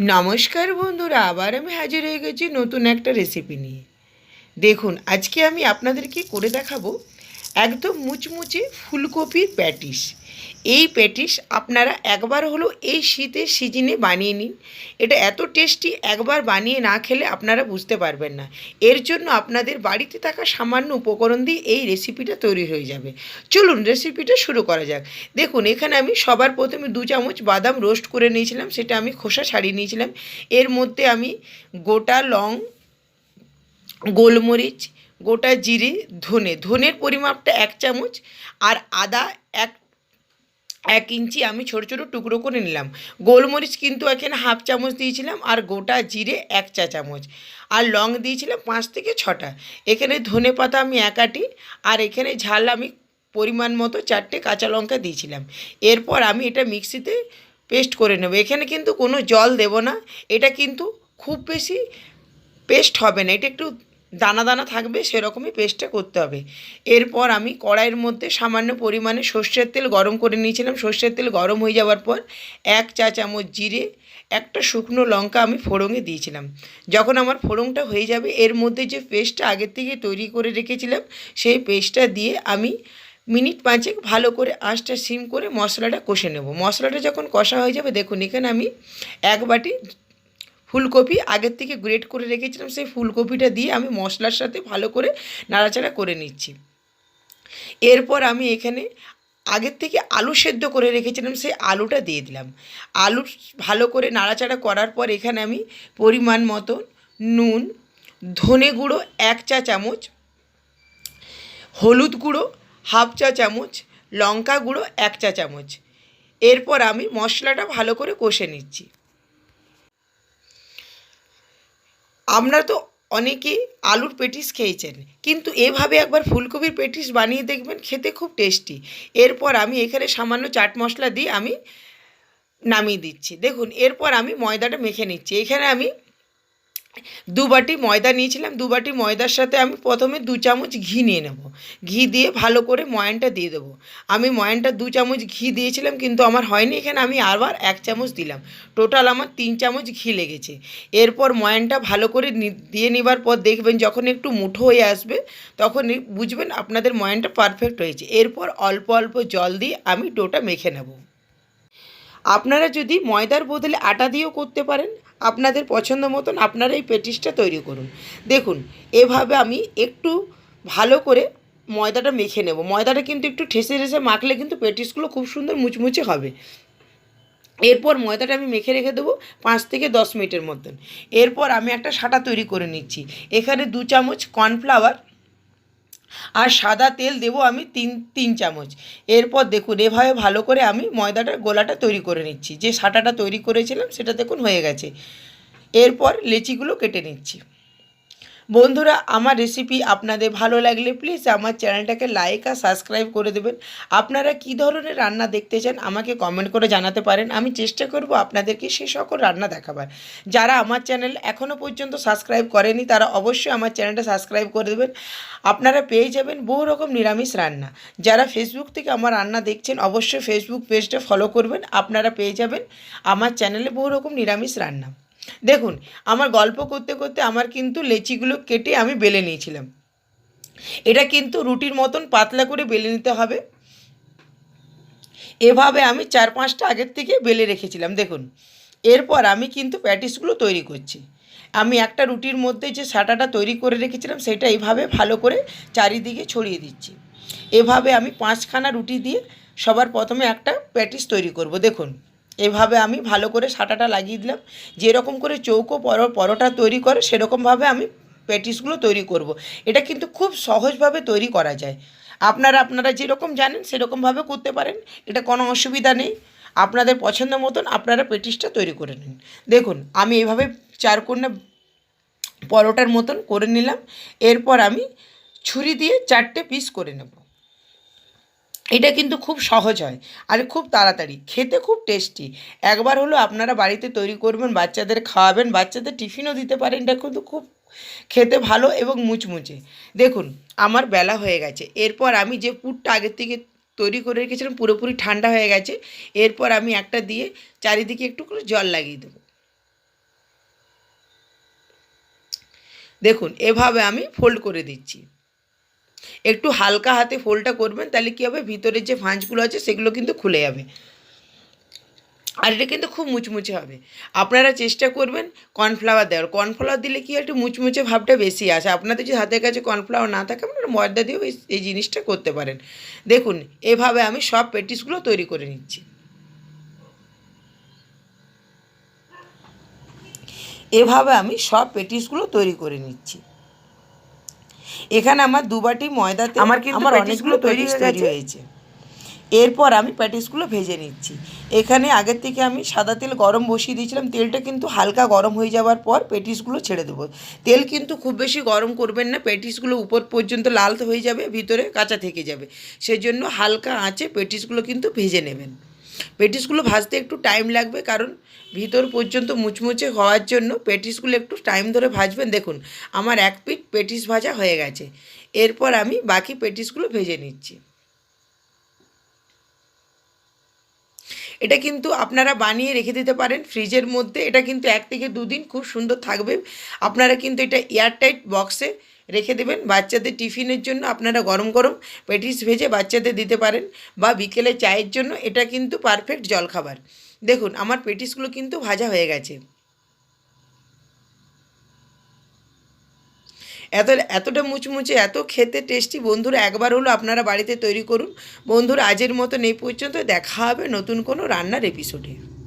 নমস্কার বন্ধুরা, আবার আমি হাজির হয়ে গেছি নতুন একটা রেসিপি নিয়ে। দেখুন, আজকে আমি আপনাদেরকে করে দেখাবো একদম মুচমুচে ফুলকপির প্যাটিস। এই প্যাটিস আপনারা একবার হলো এই শীতের সিজনে বানিয়ে নিন। এটা এত টেস্টি, একবার বানিয়ে না খেলে আপনারা বুঝতে পারবেন না। এর জন্য আপনাদের বাড়িতে থাকা সামান্য উপকরণ দিয়ে এই রেসিপিটা তৈরি হয়ে যাবে। চলুন রেসিপিটা শুরু করা যাক। দেখুন, এখানে আমি সবার প্রথমে দু চামচ বাদাম রোস্ট করে নিয়েছিলাম, সেটা আমি খোসা ছাড়িয়ে নিয়েছিলাম। এর মধ্যে আমি গোটা লং, গোলমরিচ গোটা জিরে, ধনে। ধনের পরিমাপটা এক চামচ আর আদা এক এক ইঞ্চি আমি ছোটো ছোটো টুকরো করে নিলাম। গোলমরিচ কিন্তু এখানে হাফ চামচ দিয়েছিলাম আর গোটা জিরে এক চা চামচ। আর লং দিয়েছিলাম পাঁচ থেকে ছটা। এখানে ধনে পাতা আমি এক আটি আর এখানে ঝাল আমি পরিমাণ মতো চারটে কাঁচা লঙ্কা দিয়েছিলাম। এরপর আমি এটা মিক্সিতে পেস্ট করে নেব। এখানে কিন্তু কোনো জল দেব না। এটা কিন্তু খুব বেশি পেস্ট হবে না। এটা একটু দানা দানা থাকবে, সেরকমই পেস্টটা করতে হবে। এরপর আমি কড়াইয়ের মধ্যে সামান্য পরিমাণে সর্ষের তেল গরম করে নিয়েছিলাম। সর্ষের তেল গরম হয়ে যাওয়ার পর এক চা চামচ জিরে, একটা শুকনো লঙ্কা আমি ফোড়ঙে দিয়েছিলাম। যখন আমার ফোড়নটা হয়ে যাবে, এর মধ্যে যে পেস্টটা আগের থেকে তৈরি করে রেখেছিলাম, সেই পেস্টটা দিয়ে আমি মিনিট পাঁচেক ভালো করে আঁচটা সিম করে মশলাটা কষে নেব। মশলাটা যখন কষা হয়ে যাবে, দেখুন এখানে আমি এক বাটি ফুলকপি আগের থেকে গ্রেট করে রেখেছিলাম, সেই ফুলকপিটা দিয়ে আমি মশলার সাথে ভালো করে নাড়াচাড়া করে নিচ্ছি। এরপর আমি এখানে আগের থেকে আলু সেদ্ধ করে রেখেছিলাম, সেই আলুটা দিয়ে দিলাম। আলু ভালো করে নাড়াচাড়া করার পর এখানে আমি পরিমাণ মতো নুন, ধনে গুঁড়ো এক চা চামচ, হলুদ গুঁড়ো হাফ চা চামচ, লঙ্কা গুঁড়ো এক চা চামচ। এরপর আমি মশলাটা ভালো করে কষে নিচ্ছি। আপনারা তো অনেকে আলুর পেটিস খেয়েছেন, কিন্তু এভাবে একবার ফুলকপির পেটিস বানিয়ে দেখবেন খেতে খুব টেস্টি। এরপর আমি এখানে সামান্য চাট মশলা দিয়ে আমি নামিয়ে দিচ্ছি। দেখুন, এরপর আমি ময়দাটা মেখে নিচ্ছি। এখানে আমি দু বাটি ময়দা নিয়েছিলাম, দু বাটি ময়দার সাথে আমি প্রথমে দু চামচ ঘি নিয়ে নেব। ঘি দিয়ে ভালো করে ময়ানটা দিয়ে দেবো। আমি ময়ানটা দু চামচ ঘি দিয়েছিলাম, কিন্তু আমার হয়নি এখানে, আমি আবার এক চামচ দিলাম। টোটাল আমার তিন চামচ ঘি লেগেছে। এরপর ময়ানটা ভালো করে দিয়ে নেবার পর দেখবেন যখন একটু মুঠো হয়ে আসবে, তখন বুঝবেন আপনাদের ময়ানটা পারফেক্ট হয়েছে। এরপর অল্প অল্প জল দিয়ে আমি ডোটা মেখে নেব। আপনারা যদি ময়দার বদলে আটা দিয়েও করতে পারেন, আপনাদের পছন্দ মতন আপনারা এই পেটিসটা তৈরি করুন। দেখুন, এভাবে আমি একটু ভালো করে ময়দাটা মেখে নেব। ময়দাটা কিন্তু একটু ঠেসে ঠেসে মাখলে কিন্তু পেটিসগুলো খুব সুন্দর মুচমুচে হবে। এরপর ময়দাটা আমি মেখে রেখে দেবো পাঁচ থেকে দশ মিনিটের মতন এরপর আমি একটা সাটা তৈরি করে নিচ্ছি। এখানে দু চামচ কর্নফ্লাওয়ার আর সাদা তেল দেব আমি তিন তিন চামচ। এরপর দেখুন, এভাবে ভালো করে আমি ময়দাটার গোলাটা তৈরি করে নিচ্ছি। যে সাটাটা তৈরি করেছিলাম, সেটা দেখুন হয়ে গেছে। এরপর লেচিগুলো কেটে নিচ্ছি। বন্ধুরা, আমার রেসিপি আপনাদের ভালো লাগলে প্লিজ আমার চ্যানেলটাকে লাইক আর সাবস্ক্রাইব করে দেবেন। আপনারা কী ধরনের রান্না দেখতে চান আমাকে কমেন্ট করে জানাতে পারেন। আমি চেষ্টা করব আপনাদেরকে সে সকল রান্না দেখাবার। যারা আমার চ্যানেল এখনও পর্যন্ত সাবস্ক্রাইব করেনি, তারা অবশ্যই আমার চ্যানেলটা সাবস্ক্রাইব করে দেবেন। আপনারা পেয়ে যাবেন বহু রকম নিরামিষ রান্না। যারা ফেসবুক থেকে আমার রান্না দেখছেন, অবশ্যই ফেসবুক পেজটা ফলো করবেন। আপনারা পেয়ে যাবেন আমার চ্যানেলে বহু রকম নিরামিষ রান্না। দেখুন, আমার গল্প করতে করতে আমার কিন্তু লেচিগুলো কেটে আমি বেলে নিয়েছিলাম। এটা কিন্তু রুটির মতন পাতলা করে বেলে নিতে হবে। এভাবে আমি চার পাঁচটা আগের থেকে বেলে রেখেছিলাম, দেখুন। এরপর আমি কিন্তু প্যাটিসগুলো তৈরি করছি। আমি একটা রুটির মধ্যে যে সাটাটা তৈরি করে রেখেছিলাম, সেটা এইভাবে ভালো করে চারিদিকে ছড়িয়ে দিচ্ছি। এভাবে আমি পাঁচখানা রুটি দিয়ে সবার প্রথমে একটা প্যাটিস তৈরি করব, দেখুন। এভাবে আমি ভালো করে সাটাটা লাগিয়ে দিলাম। যেরকম করে চৌকো পরো, পরোটা তৈরি করে, সেরকমভাবে আমি প্যাটিসগুলো তৈরি করব। এটা কিন্তু খুব সহজভাবে তৈরি করা যায়। আপনারা আপনারা যেরকম জানেন, সেরকমভাবে করতে পারেন। এটা কোনো অসুবিধা নেই। আপনাদের পছন্দ মতন আপনারা পেটিসটা তৈরি করে নিন। দেখুন, আমি এভাবে চারকোনা পরোটার মতন করে নিলাম। এরপর আমি ছুরি দিয়ে চারটে পিস করে নেব। এটা কিন্তু খুব সহজ হয় আর খুব তাড়াতাড়ি। খেতে খুব টেস্টি একবার হলো আপনারা বাড়িতে তৈরি করবেন, বাচ্চাদের খাওয়াবেন, বাচ্চাদের টিফিনও দিতে পারেন, এটা কিন্তু খুব খেতে ভালো এবং মুচমুচে। দেখুন, আমার বেলা হয়ে গেছে। এরপর আমি যে পুরটা আগের থেকে তৈরি করে রেখেছিলাম, পুরোপুরি ঠান্ডা হয়ে গেছে। এরপর আমি একটা দিয়ে চারিদিকে একটু করে জল লাগিয়ে দেবো। দেখুন, এভাবে আমি ফোল্ড করে দিচ্ছি। একটু হালকা হাতে ফোল্ডটা করবেন, তাহলে কী হবে? ভিতরের যে ভাঁজগুলো আছে, সেগুলো কিন্তু খুলে যাবে। আর এটা কিন্তু খুব মুচমুচে হবে। আপনারা চেষ্টা করবেন কর্নফ্লাওয়ার দেওয়ার। কর্নফ্লাওয়ার দিলে কি একটু মুচমুচে ভাবটা বেশি আসে। আপনাদের যদি হাতের কাছে কর্নফ্লাওয়ার না থাকে, আপনারা ময়দা দিয়েও এই- এই জিনিসটা করতে পারেন। দেখুন, এভাবে আমি সব পেটিসগুলো তৈরি করে নিচ্ছি। এভাবে আমি সব পেটিসগুলো তৈরি করে নিচ্ছি। এখানে আমার দুবাটি ময়দাতে আমার কিন্তু আমার অনেকগুলো তৈরি হয়ে তৈরি গেছে। হয়েছে। এরপর আমি প্যাটিসগুলো ভেজে নিচ্ছি। এখানে আগের থেকে আমি সাদা তেল গরম বসিয়ে দিয়েছিলাম। তেলটা কিন্তু হালকা গরম হয়ে যাওয়ার পর পেটিসগুলো ছেড়ে দেবো। তেল কিন্তু খুব বেশি গরম করবেন না। পেটিসগুলো উপর পর্যন্ত লাল হয়ে যাবে ভিতরে কাঁচা থেকে যাবে। সেজন্য হালকা আঁচে পেটিসগুলো কিন্তু ভেজে নেবেন। পেটিসগুলো ভাজতে একটু টাইম লাগবে, কারণ ভিতর পর্যন্ত মুচমুচে হওয়ার জন্য পেটিসগুলো একটু টাইম ধরে ভাজবেন। দেখুন, আমার এক পিট পেটিস ভাজা হয়ে গেছে। এরপর আমি বাকি পেটিসগুলো ভেজে নিচ্ছি। এটা কিন্তু আপনারা বানিয়ে রেখে দিতে পারেন ফ্রিজের মধ্যে। এটা কিন্তু এক থেকে দুদিন খুব সুন্দর থাকবে। আপনারা কিন্তু এটা এয়ারটাইট বক্সে রেখে দেবেন। বাচ্চাদের টিফিনের জন্য আপনারা গরম গরম পেটিস ভেজে বাচ্চাদের দিতে পারেন বা বিকেলে চায়ের জন্য। এটা কিন্তু পারফেক্ট জলখাবার। দেখুন, আমার পেটিসগুলো কিন্তু ভাজা হয়ে গেছে। এত, এতটা মুচমুচে, এত খেতে টেস্টি বন্ধুরা, একবার হলো আপনারা বাড়িতে তৈরি করুন। বন্ধুরা, আজের মতো নেই পর্যন্ত। দেখা হবে নতুন কোনো রান্নার এপিসোডে